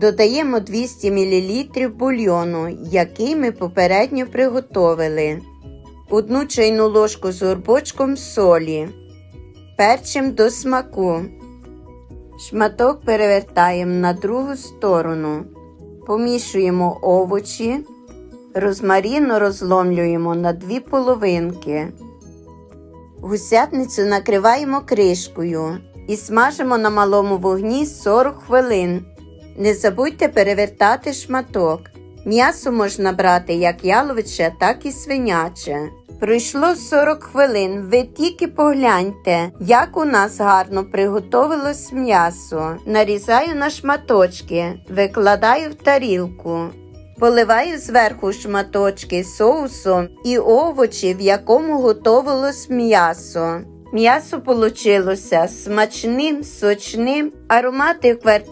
Додаємо 200 мл бульйону, який ми попередньо приготовили. Одну чайну ложку з горбочком солі. Перчим до смаку. Шматок перевертаємо на другу сторону. Помішуємо овочі. Розмаріну розломлюємо на дві половинки. Гусятницю накриваємо кришкою і смажимо на малому вогні 40 хвилин. Не забудьте перевертати шматок. М'ясо можна брати як яловиче, так і свиняче. Пройшло 40 хвилин. Ви тільки погляньте, як у нас гарно приготовилось м'ясо. Нарізаю на шматочки, викладаю в тарілку. Поливаю зверху шматочки соусом і овочі, в якому готовилось м'ясо. М'ясо получилося смачним, сочним, аромати в квартирі.